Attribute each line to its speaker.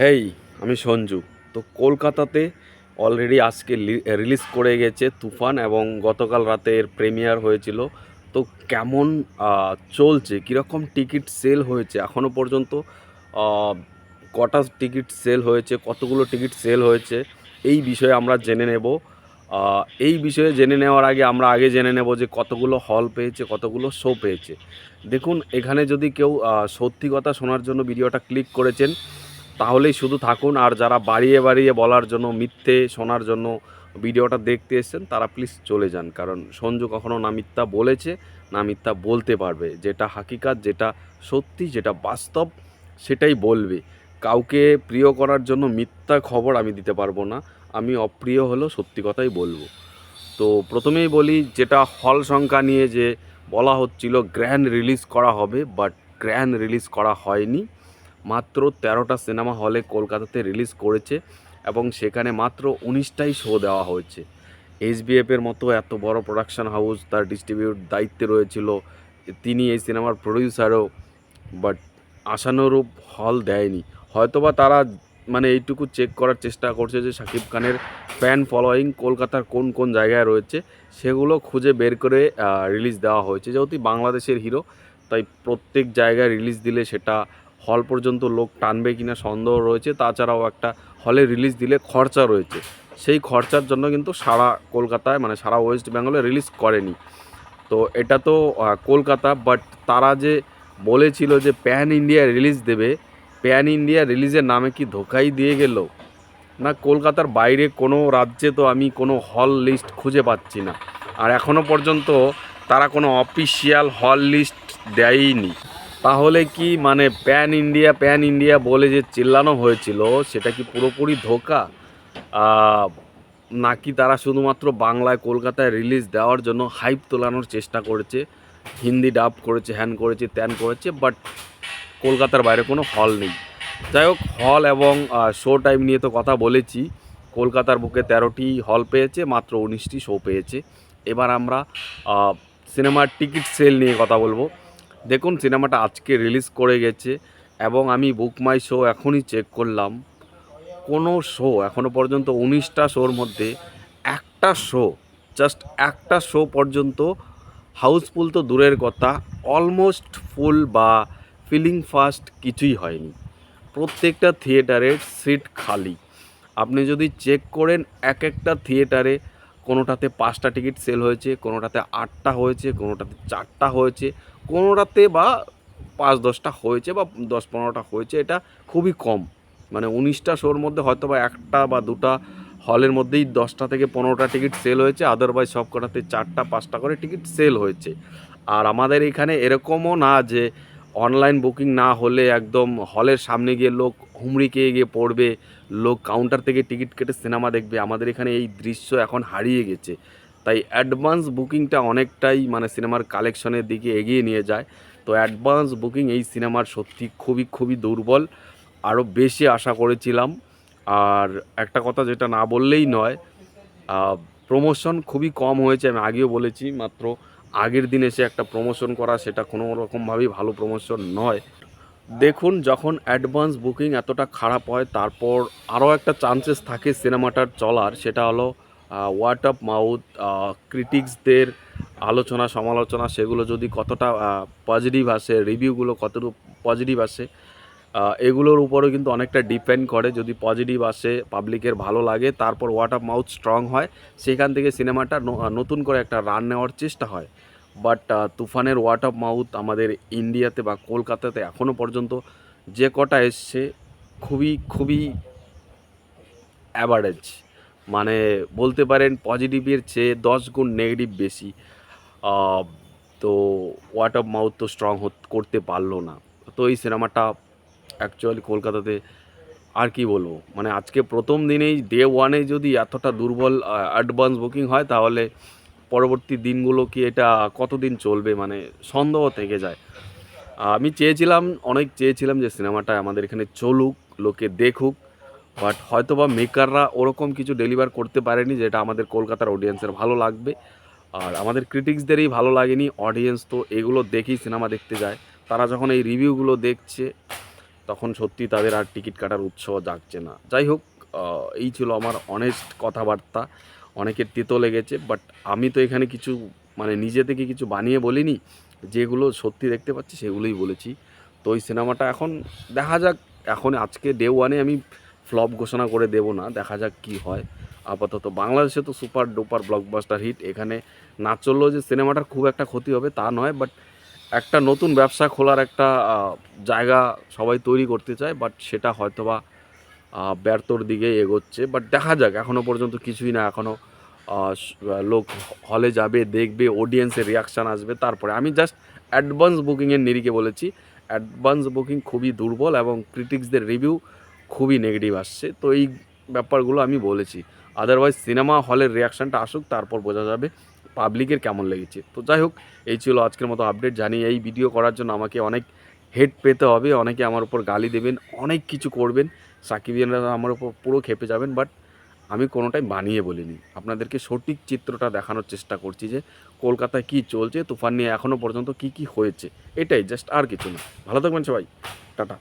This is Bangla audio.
Speaker 1: হেই, আমি সঞ্জু। তো কলকাতাতে অলরেডি আজকে রিলিজ করে গেছে তুফান এবং গতকাল রাতে এর প্রিমিয়ার হয়েছিল। তো কেমন চলছে? কীরকম টিকিট সেল হয়েছে? এখনও পর্যন্ত কটা টিকিট সেল হয়েছে? কতগুলো টিকিট সেল হয়েছে? এই বিষয়ে আমরা জেনে নেব। এই বিষয়ে জেনে নেওয়ার আগে আমরা আগে জেনে নেব যে কতগুলো হল পেয়েছে, কতগুলো শো পেয়েছে। দেখুন, এখানে যদি কেউ সত্যি কথা শোনার জন্য ভিডিওটা ক্লিক করেছেন তাহলেই শুধু থাকুন। আর যারা বাড়িয়ে বাড়িয়ে বলার জন্য, মিথ্যে শোনার জন্য ভিডিওটা দেখতে এসেছেন, তারা প্লিজ চলে যান। কারণ সঞ্জু কখনো না মিথ্যা বলেছে, না মিথ্যা বলতে পারবে। যেটা হাকিকাত, যেটা সত্যি, যেটা বাস্তব, সেটাই বলবে। কাউকে প্রিয় করার জন্য মিথ্যা খবর আমি দিতে পারব না। আমি অপ্রিয় হলেও সত্যি কথাই বলব। তো প্রথমেই বলি, যেটা হল সংখ্যা নিয়ে যে বলা হচ্ছিল গ্র্যান্ড রিলিজ করা হবে বাট গ্র্যান্ড রিলিজ করা হয়নি। মাত্র তেরোটা সিনেমা হলে কলকাতাতে রিলিজ করেছে এবং সেখানে মাত্র উনিশটাই শো দেওয়া হয়েছে। এইচবিএফের মতো এত বড় প্রোডাকশন হাউস তার ডিস্ট্রিবিউট দায়িত্বে রয়েছিল। তিনি এই সিনেমার প্রডিউসারও বাট আশানুরূপ হল দেয়নি। হয়তোবা তারা মানে এইটুকু চেক করার চেষ্টা করছে যে শাকিব খানের ফ্যান ফলোয়িং কলকাতার কোন কোন জায়গায় রয়েছে, সেগুলো খুঁজে বের করে রিলিজ দেওয়া হয়েছে। যেহেতু বাংলাদেশের হিরো তাই প্রত্যেক জায়গায় রিলিজ দিলে সেটা হল পর্যন্ত লোক টানবে কিনা সন্দেহ রয়েছে। তাছাড়াও একটা হলে রিলিজ দিলে খরচা রয়েছে। সেই খরচার জন্য কিন্তু সারা কলকাতায় মানে সারা ওয়েস্ট বেঙ্গলে রিলিজ করেনি। তো এটা তো কলকাতা বাট তারা যে বলেছিল যে প্যান ইন্ডিয়া রিলিজ দেবে প্যান ইন্ডিয়া রিলিজের নামে কি ধোকাই দিয়ে গেল? না, কলকাতার বাইরে কোনো রাজ্যে তো আমি কোনো হল লিস্ট খুঁজে পাচ্ছি না। আর এখনও পর্যন্ত তারা কোনো অফিসিয়াল হল লিস্ট দেয়নি। তাহলে কি মানে প্যান ইন্ডিয়া প্যান ইন্ডিয়া বলে যে চিল্লানো হয়েছিল, সেটা কি পুরোপুরি ধোকা? নাকি তারা শুধুমাত্র বাংলায় কলকাতায় রিলিজ দেওয়ার জন্য হাইপ তোলানোর চেষ্টা করেছে? হিন্দি ডাব করেছে, হ্যান করেছে, ত্যান করেছে বাট কলকাতার বাইরে কোনো হল নেই। যাই হোক হল এবং শো টাইম নিয়ে তো কথা বলেছি। কলকাতার বুকে তেরোটি হল পেয়েছে, মাত্র উনিশটি শো পেয়েছে। এবার আমরা সিনেমার টিকিট সেল নিয়ে কথা বলব। দেখুন, সিনেমাটা আজকে রিলিজ করে গেছে এবং আমি বুক মাই শো এখনই চেক করলাম। কোনো শো এখনও পর্যন্ত উনিশটা শোর মধ্যে একটা শো জাস্ট একটা শো পর্যন্ত হাউসফুল তো দূরের কথা অলমোস্ট ফুল বা ফিলিং ফাস্ট কিছুই হয়নি। প্রত্যেকটা থিয়েটারের সিট খালি। আপনি যদি চেক করেন এক একটা থিয়েটারে কোনোটাতে পাঁচটা টিকিট সেল হয়েছে, কোনোটাতে আটটা হয়েছে, কোনোটাতে চারটা হয়েছে কোনোটাতে বা পাঁচ দশটা হয়েছে বা দশ পনেরোটা হয়েছে, এটা খুবই কম। মানে উনিশটা শোর মধ্যে হয়তো বা একটা বা দুটা হলের মধ্যেই দশটা থেকে পনেরোটা টিকিট সেল হয়েছে আদারওয়াইজ সব কটাতে চারটা, পাঁচটা করে টিকিট সেল হয়েছে। আর আমাদের এখানে এরকমও না যে অনলাইন বুকিং না হলে একদম হলের সামনে গিয়ে লোক হুমড়ি খেয়ে গিয়ে পড়বে, লোক কাউন্টার থেকে টিকিট কেটে সিনেমা দেখবে। আমাদের এখানে এই দৃশ্য এখন হারিয়ে গেছে। তাই অ্যাডভান্স বুকিংটা অনেকটাই মানে সিনেমার কালেকশনের দিকে এগিয়ে নিয়ে যায়। তো অ্যাডভান্স বুকিং এই সিনেমার সত্যি খুবই খুবই দুর্বল। আরও বেশি আশা করেছিলাম। আর একটা কথা যেটা না বললেই নয় প্রমোশন খুবই কম হয়েছে, আমি আগেও বলেছি, মাত্র আগের দিন এসে একটা প্রমোশন করা, সেটা কোনো রকমভাবেই ভালো প্রমোশন নয়। দেখুন, যখন অ্যাডভান্স বুকিং এতটা খারাপ হয়, তারপর আরও একটা চান্সেস থাকে সিনেমাটার চলার, সেটা হলো ওয়ার্ড অফ মাউথ ক্রিটিক্সদের আলোচনা, সমালোচনা, সেগুলো যদি কতটা পজিটিভ আসে রিভিউগুলো কতটুকু পজিটিভ আসে এগুলোর উপরেও কিন্তু অনেকটা ডিপেন্ড করে। যদি পজিটিভ আসে পাবলিকের ভালো লাগে, তারপর ওয়ার্ড অফ মাউথ স্ট্রং হয়, সেখান থেকে সিনেমাটা নতুন করে একটা রান নেওয়ার চেষ্টা হয়। বাট তুফানের ওয়ার্ড অফ মাউথ আমাদের ইন্ডিয়াতে বা কলকাতাতে এখনও পর্যন্ত যে কটা এসছে, খুবই খুবই অ্যাভারেজ মানে বলতে পারেন পজিটিভের চেয়ে দশ গুণ নেগেটিভ বেশি। তো ওয়ার্ড অফ মাউথ তো স্ট্রং করতে পারল না। তো এই সিনেমাটা অ্যাকচুয়ালি কলকাতাতে আর কি বলব? মানে আজকে প্রথম দিনেই ডে ওয়ানে যদি এতটা দুর্বল অ্যাডভান্স বুকিং হয়, তাহলে পরবর্তী দিনগুলো কি এটা কতদিন চলবে? মানে সন্দেহ থেকে যায়। আমি চেয়েছিলাম, অনেক চেয়েছিলাম যে সিনেমাটা আমাদের এখানে চলুক, লোকে দেখুক। বাট হয়তো বা মেকাররা ওরকম কিছু ডেলিভার করতে পারেনি যেটা আমাদের কলকাতার অডিয়েন্সের ভালো লাগবে। আর আমাদের ক্রিটিক্সদেরই ভালো লাগেনি অডিয়েন্স তো এগুলো দেখেই সিনেমা দেখতে যায়। তারা যখন এই রিভিউগুলো দেখছে, তখন সত্যি তাদের আর টিকিট কাটার উৎসাহ জাগছে না। যাই হোক এই ছিল আমার অনেস্ট কথাবার্তা। অনেকের তেতো লেগেছে বাট আমি তো এখানে কিছু মানে নিজে থেকে কিছু বানিয়ে বলিনি। যেগুলো সত্যি দেখতে পাচ্ছি, সেগুলোই বলেছি। তো ওই সিনেমাটা এখন দেখা যাক, এখন আজকে ডে ওয়ানে আমি ফ্লপ ঘোষণা করে দেব না, দেখা যাক কি হয়। আপাতত বাংলাদেশে তো সুপার ডুপার ব্লকবাস্টার হিট, এখানে না চললেও যে সিনেমাটার খুব একটা ক্ষতি হবে তা নয় বাট একটা নতুন ব্যবসা খোলার একটা জায়গা সবাই তৈরি করতে চায় বাট সেটা হয়তোবা ব্যর্থর দিকে এগোচ্ছে। বাট দেখা যাক এখনও পর্যন্ত কিছুই না এখনও লোক হলে যাবে, দেখবে অডিয়েন্সের রিয়াকশান আসবে। তারপরে আমি জাস্ট অ্যাডভান্স বুকিংয়ের নিরিখে বলেছি অ্যাডভান্স বুকিং খুবই দুর্বল এবং ক্রিটিক্সদের রিভিউ খুবই নেগেটিভ আসছে। তো এই ব্যাপারগুলো আমি বলেছি। আদারওয়াইজ সিনেমা হলের রিয়াকশানটা আসুক, তারপর বোঝা যাবে পাবলিকের কেমন লেগেছে। তো যাই হোক, এই ছিল আজকের মতো আপডেট জানি এই ভিডিও করার জন্য আমাকে অনেক হেড পেতে হবে, অনেকে আমার উপর গালি দেবেন, অনেক কিছু করবেন। সাকিবিয়ানরা আমার উপর পুরো খেপে যাবেন বাট আমি কোনোটাই বানিয়ে বলিনি। আপনাদেরকে সঠিক চিত্রটা দেখানোর চেষ্টা করছি যে কলকাতায় কী চলছে, তুফান নিয়ে এখনও পর্যন্ত কী কী হয়েছে। এটাই জাস্ট আর কিছু না। ভালো থাকবেন সবাই। টাটা।